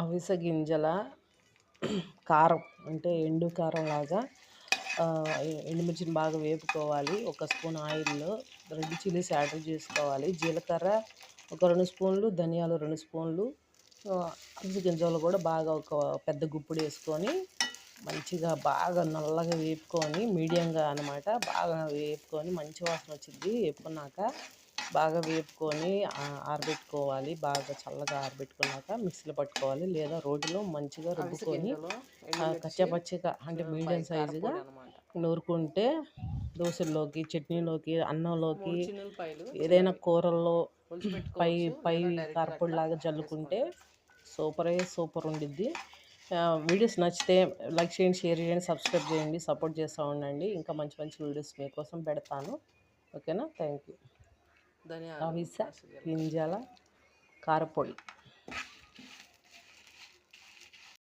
అవిసె గింజల కారం అంటే ఎండు కారం లాగా ఎండుమిర్చిని బాగా వేపుకోవాలి. ఒక స్పూన్ ఆయిల్లో రెడ్ చిల్లీస్ యాడ్ చేసుకోవాలి. జీలకర్ర ఒక రెండు స్పూన్లు ధనియాలు రెండు స్పూన్లు అవిసె గింజలు కూడా బాగా ఒక పెద్ద గుప్పుడు వేసుకొని మంచిగా బాగా నల్లగా వేపుకొని మీడియంగా అనమాట బాగా వేపుకొని మంచి వాసన వచ్చింది. వేపుకున్నాక బాగా వేపుకొని ఆరబెట్టుకోవాలి. బాగా చల్లగా ఆరబెట్టుకున్నాక మిక్సీలో పట్టుకోవాలి. లేదా రోడ్డులో మంచిగా రుబ్బుకొని కచ్చపచ్చిగా అంటే మీడియం సైజుగా నూరుకుంటే దోశల్లోకి చట్నీలోకి అన్నంలోకి ఏదైనా కూరల్లో పై పై లాగా జల్లుకుంటే సూపరే సూపర్ ఉండిద్ది. వీడియోస్ నచ్చితే లైక్ చేయండి షేర్ చేయండి సబ్స్క్రైబ్ చేయండి సపోర్ట్ చేస్తూ ఉండండి. ఇంకా మంచి మంచి వీడియోస్ మీకోసం పెడతాను. ఓకేనా? Thank you. అవిస గింజల కారపొడి.